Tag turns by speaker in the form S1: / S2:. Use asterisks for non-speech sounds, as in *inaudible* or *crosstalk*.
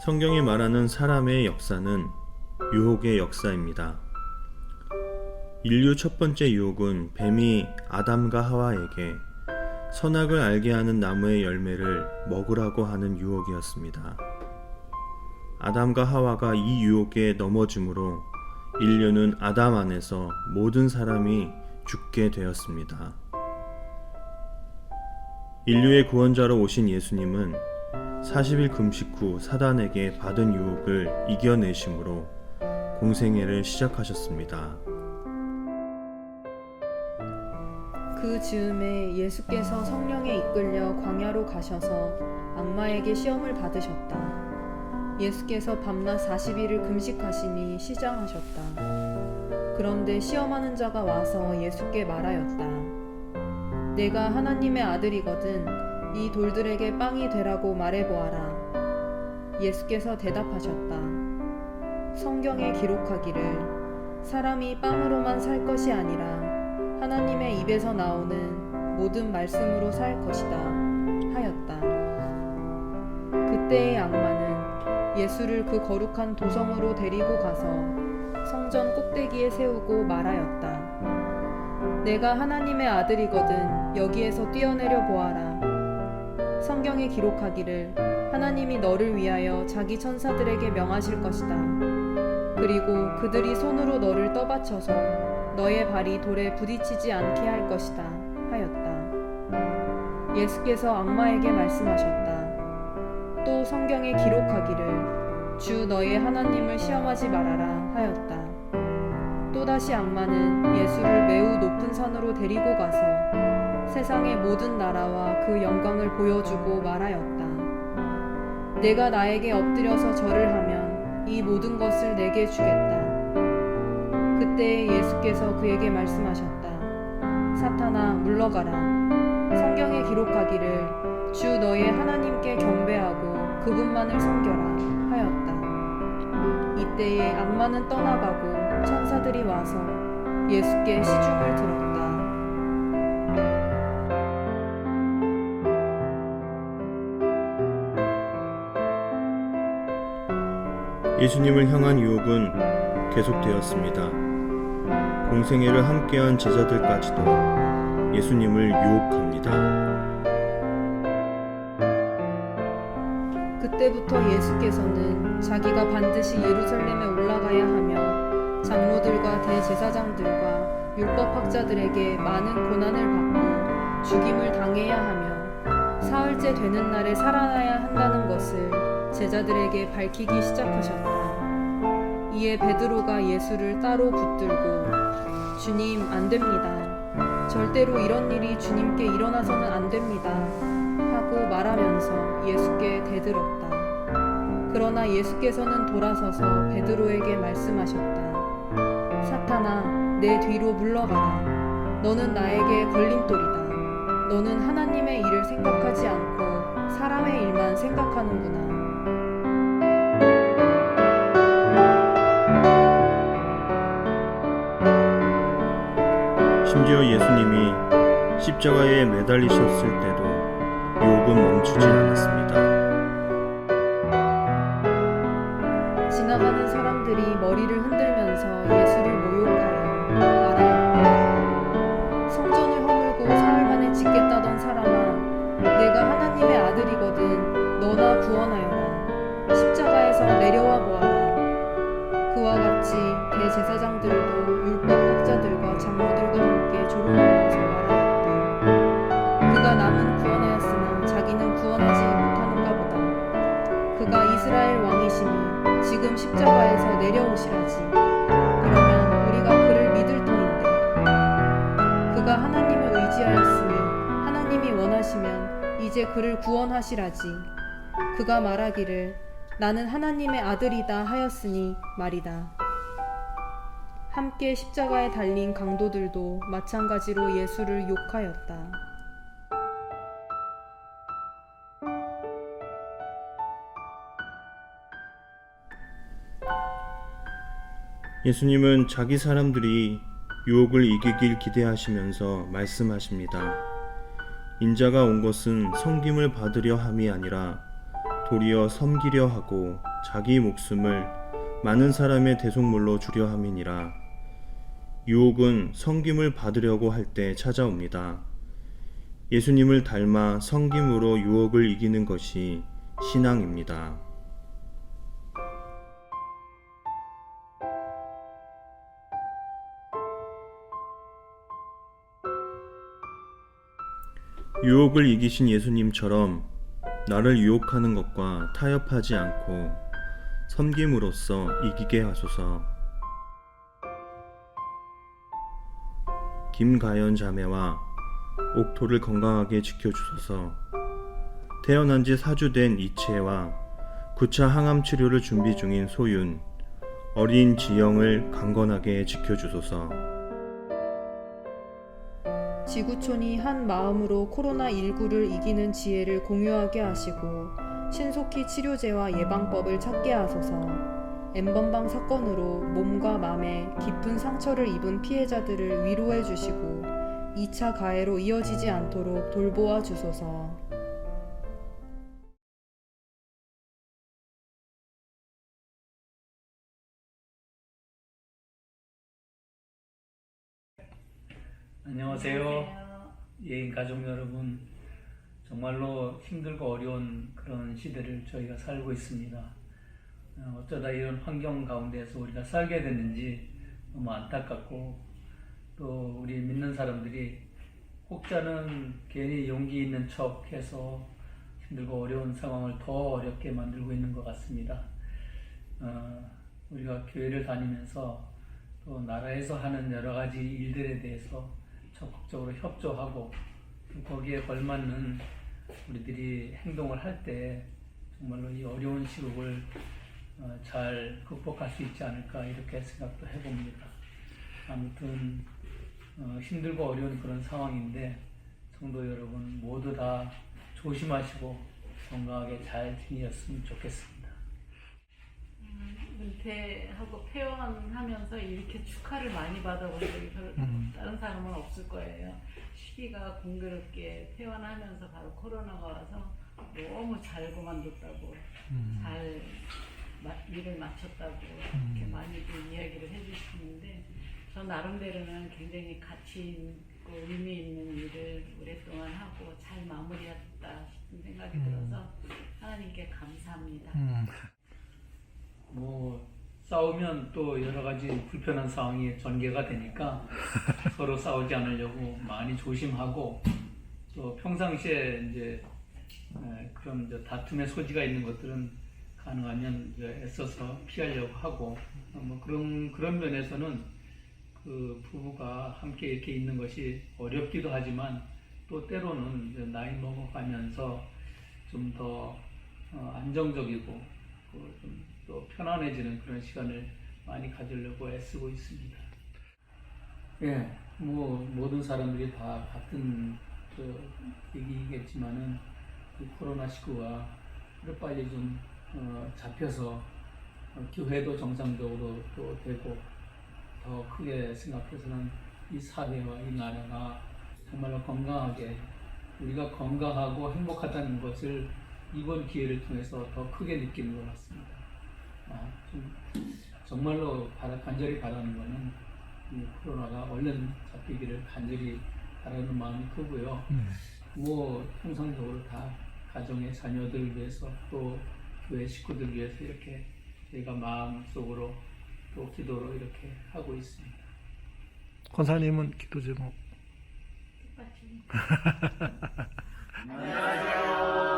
S1: 성경이 말하는 사람의 역사는 유혹의 역사입니다. 인류 첫 번째 유혹은 뱀이 아담과 하와에게 선악을 알게 하는 나무의 열매를 먹으라고 하는 유혹이었습니다. 아담과 하와가 이 유혹에 넘어짐으로 인류는 아담 안에서 모든 사람이 죽게 되었습니다. 인류의 구원자로 오신 예수님은 40일 금식 후 사단에게 받은 유혹을 이겨내심으로 공생애를 시작하셨습니다.
S2: 그 즈음에 예수께서 성령에 이끌려 광야로 가셔서 악마에게 시험을 받으셨다. 예수께서 밤낮 40일을 금식하시니 시장하셨다. 그런데 시험하는 자가 와서 예수께 말하였다. 내가 하나님의 아들이거든 이 돌들에게 빵이 되라고 말해보아라. 예수께서 대답하셨다. 성경에 기록하기를 사람이 빵으로만 살 것이 아니라 하나님의 입에서 나오는 모든 말씀으로 살 것이다 하였다. 그때의 악마는 예수를 그 거룩한 도성으로 데리고 가서 성전 꼭대기에 세우고 말하였다. 내가 하나님의 아들이거든 여기에서 뛰어내려 보아라. 성경에 기록하기를 하나님이 너를 위하여 자기 천사들에게 명하실 것이다. 그리고 그들이 손으로 너를 떠받쳐서 너의 발이 돌에 부딪히지 않게 할 것이다 하였다. 예수께서 악마에게 말씀하셨다. 또 성경에 기록하기를 주 너의 하나님을 시험하지 말아라 하였다. 또다시 악마는 예수를 매우 높은 산으로 데리고 가서 세상의 모든 나라와 그 영광을 보여주고 말하였다. 내가 나에게 엎드려서 절을 하면 이 모든 것을 내게 주겠다. 그때 예수께서 그에게 말씀하셨다. 사탄아 물러가라. 성경에 기록하기를 주 너의 하나님께 경배하고 그분만을 섬겨라 하였다. 이때에 악마는 떠나가고 천사들이 와서 예수께 시중을 들었다.
S1: 예수님을 향한 유혹은 계속되었습니다. 공생애를 함께한 제자들까지도 예수님을 유혹합니다.
S2: 그때부터 예수께서는 자기가 반드시 예루살렘에 올라가야 하며 장로들과 대제사장들과 율법학자들에게 많은 고난을 받고 죽임을 당해야 하며 사흘째 되는 날에 살아나야 한다는 것을 제자들에게 밝히기 시작하셨다. 이에 베드로가 예수를 따로 붙들고 주님 안 됩니다. 절대로 이런 일이 주님께 일어나서는 안 됩니다. 하고 말하면서 예수께 대들었다. 그러나 예수께서는 돌아서서 베드로에게 말씀하셨다. 사탄아, 내 뒤로 물러가라. 너는 나에게 걸림돌이다. 너는 하나님의 일을 생각하지 않고 사람의 일만 생각하는구나.
S1: 심지어 예수님이 십자가에 매달리셨을 때도 유혹은 멈추지 않았습니다.
S2: 지나가는 사람들이 머리를 흔들면서 그를 구원하시라지. 그가 말하기를 나는 하나님의 아들이다 하였으니 말이다. 함께 십자가에 달린 강도들도 마찬가지로 예수를 욕하였다.
S1: 예수님은 자기 사람들이 유혹을 이기길 기대하시면서 말씀하십니다. 인자가 온 것은 섬김을 받으려 함이 아니라 도리어 섬기려 하고 자기 목숨을 많은 사람의 대속물로 주려 함이니라. 유혹은 성김을 받으려고 할 때 찾아옵니다. 예수님을 닮아 성김으로 유혹을 이기는 것이 신앙입니다. 유혹을 이기신 예수님처럼 나를 유혹하는 것과 타협하지 않고 섬김으로써 이기게 하소서. 김가연 자매와 옥토를 건강하게 지켜주소서. 태어난 지 4주 된 이채와 9차 항암 치료를 준비 중인 소윤, 어린 지영을 강건하게 지켜주소서.
S2: 지구촌이 한 마음으로 코로나19를 이기는 지혜를 공유하게 하시고 신속히 치료제와 예방법을 찾게 하소서. 엠번방 사건으로 몸과 마음에 깊은 상처를 입은 피해자들을 위로해 주시고 2차 가해로 이어지지 않도록 돌보아 주소서.
S3: 안녕하세요. 예인 가족 여러분. 정말로 힘들고 어려운 그런 시대를 저희가 살고 있습니다. 어, 어쩌다 이런 환경 가운데서 우리가 살게 됐는지 너무 안타깝고 또 우리 믿는 사람들이 혹자는 괜히 용기 있는 척 해서 힘들고 어려운 상황을 더 어렵게 만들고 있는 것 같습니다. 어, 우리가 교회를 다니면서 또 나라에서 하는 여러 가지 일들에 대해서 적극적으로 협조하고 또 거기에 걸맞는 우리들이 행동을 할 때 정말로 이 어려운 시국을 어, 잘 극복할 수 있지 않을까 이렇게 생각도 해봅니다. 아무튼 어, 힘들고 어려운 그런 상황인데 성도 여러분 모두 다 조심하시고 건강하게 잘 지내셨으면 좋겠습니다.
S4: 은퇴하고 퇴원하면서 이렇게 축하를 많이 받아본 적이 별 다른 사람은 없을 거예요. 시기가 공교롭게 퇴원하면서 바로 코로나가 와서 너무 잘 그만뒀다고 잘 마- 일을 마쳤다고 이렇게 많이들 이야기를 해주시는데 저 나름대로는 굉장히 가치 있고 의미 있는 일을 오랫동안 하고 잘 마무리했다 싶은 생각이 들어서 하나님께 감사합니다.
S3: 뭐 싸우면 또 여러 가지 불편한 상황이 전개가 되니까 *laughs* 서로 싸우지 않으려고 많이 조심하고 또 평상시에 이제 에, 그런 이제 다툼의 소지가 있는 것들은 가능하면 애써서 피하려고 하고 어, 뭐 그런 그런 면에서는 그 부부가 함께 이렇게 있는 것이 어렵기도 하지만 또 때로는 나이 먹어가면서 좀 더 안정적이고 그좀 또 편안해지는 그런 시간을 많이 가지려고 애쓰고 있습니다. 예, 뭐 모든 사람들이 다 같은 그 얘기겠지만은 이 코로나 19가 빨리 좀 어, 잡혀서 어, 교회도 정상적으로 또 되고 더 크게 생각해서는 이 사회와 이 나라가 정말로 건강하게 우리가 건강하고 행복하다는 것을 이번 기회를 통해서 더 크게 느끼는 것 같습니다. 아, 좀 정말로 바라, 간절히 바라는 거는 이 코로나가 얼른 잡히기를 간절히 바라는 마음이 크고요. 뭐 통상적으로 다 가정의 자녀들 위해서 또 교회 식구들 위해서 이렇게 저희가 마음속으로 또 기도로 이렇게 하고 있습니다.
S5: 권사님은 기도 제목
S4: 똑같이. *laughs*